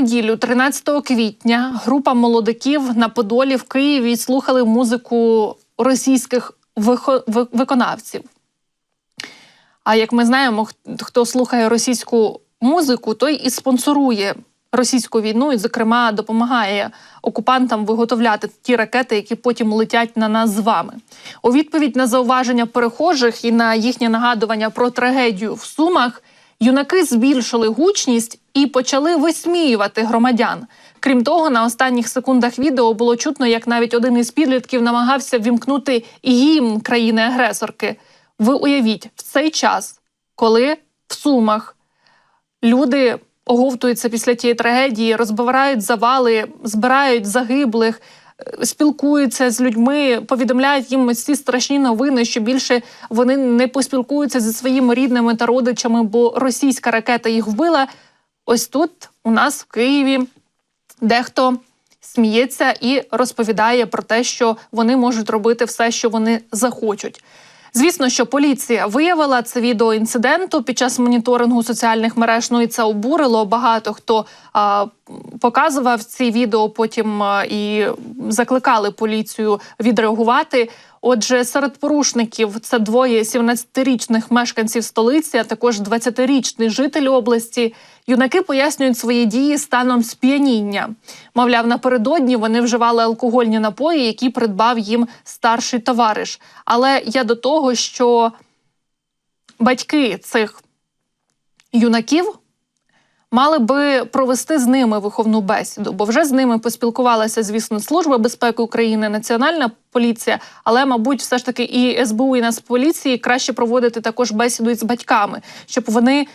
неділю, 13 квітня, група молодиків на Подолі в Києві слухали музику російських виконавців. А як ми знаємо, хто слухає російську музику, той і спонсорує російську війну, і, зокрема, допомагає окупантам виготовляти ті ракети, які потім летять на нас з вами. У відповідь на зауваження перехожих і на їхнє нагадування про трагедію в Сумах. Юнаки збільшили гучність і почали висміювати громадян. Крім того, на останніх секундах відео було чутно, як навіть один із підлітків намагався вімкнути гімн країни-агресорки. Ви уявіть, в цей час, коли в Сумах люди оговтуються після тієї трагедії, розбирають завали, збирають загиблих, спілкуються з людьми, повідомляють їм ці страшні новини, що більше вони не поспілкуються зі своїми рідними та родичами, бо російська ракета їх вбила. Ось тут у нас в Києві дехто сміється і розповідає про те, що вони можуть робити все, що вони захочуть. Звісно, що поліція виявила це відео інциденту під час моніторингу соціальних мереж. Ну і це обурило. Багато хто а, показував ці відео, потім а, і закликали поліцію відреагувати. Отже, серед порушників це двоє 17-річних мешканців столиці, а також 20-річний житель області. Юнаки пояснюють свої дії станом сп'яніння. Мовляв, напередодні вони вживали алкогольні напої, які придбав їм старший товариш. Але я до того, що батьки цих юнаків мали би провести з ними виховну бесіду, бо вже з ними поспілкувалася, звісно, Служба безпеки України, Національна поліція, але, мабуть, все ж таки і СБУ, і Нацполіції краще проводити також бесіду із батьками, щоб вони.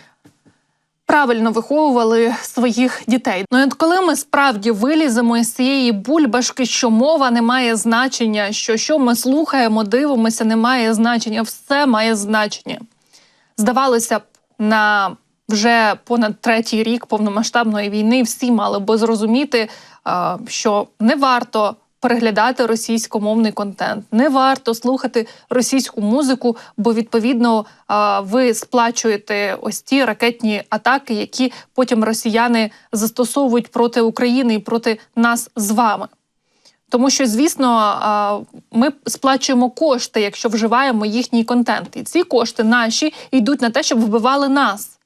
Правильно виховували своїх дітей. Ну і от коли ми справді виліземо із цієї бульбашки, що мова не має значення, що що ми слухаємо, дивимося, не має значення, все має значення. Здавалося б, на вже понад третій рік повномасштабної війни всі мали би зрозуміти, що не варто переглядати російськомовний контент, не варто слухати російську музику, бо відповідно ви сплачуєте ось ті ракетні атаки, які потім росіяни застосовують проти України і проти нас з вами. Тому що, звісно, ми сплачуємо кошти, якщо вживаємо їхній контент. І ці кошти наші йдуть на те, щоб вбивали нас.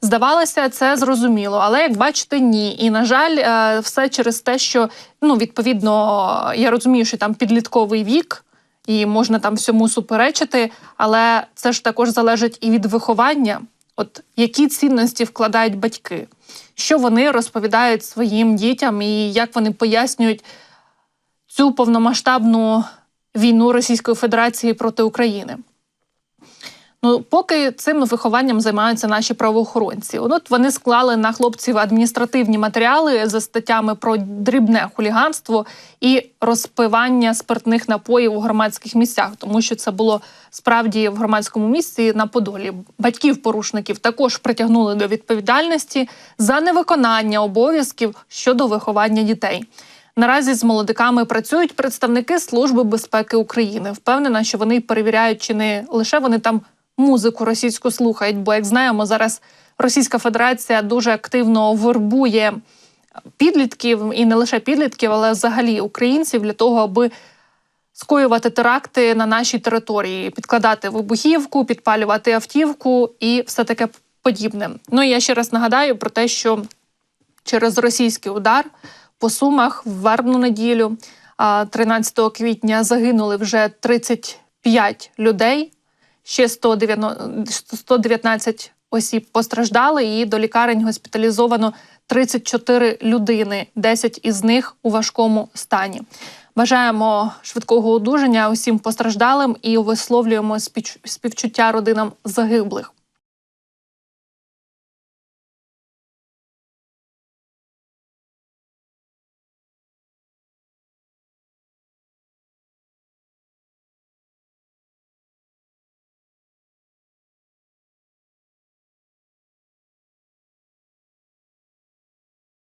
Здавалося, це зрозуміло, але як бачите, ні. І на жаль, е, все через те, що ну відповідно я розумію, що там підлітковий вік, і можна там всьому суперечити, але це ж також залежить і від виховання. От які цінності вкладають батьки, що вони розповідають своїм дітям, і як вони пояснюють цю повномасштабну війну Російської Федерації проти України. Ну, поки цим вихованням займаються наші правоохоронці. От вони склали на хлопців адміністративні матеріали за статтями про дрібне хуліганство і розпивання спиртних напоїв у громадських місцях, тому що це було справді в громадському місці на Подолі. Батьків порушників також притягнули до відповідальності за невиконання обов'язків щодо виховання дітей. Наразі з молодиками працюють представники Служби безпеки України. Впевнена, що вони перевіряють, чи не лише вони там музику російську слухають. Бо, як знаємо, зараз Російська Федерація дуже активно вербує підлітків і не лише підлітків, але взагалі українців для того, аби скоювати теракти на нашій території, підкладати вибухівку, підпалювати автівку і все таке подібне. Ну і я ще раз нагадаю про те, що через російський удар по сумах в вербну неділю, 13 квітня, загинули вже 35 людей, ще 190 119 осіб постраждали, і до лікарень госпіталізовано 34 людини, 10 із них у важкому стані. Бажаємо швидкого одужання усім постраждалим і висловлюємо співчуття родинам загиблих.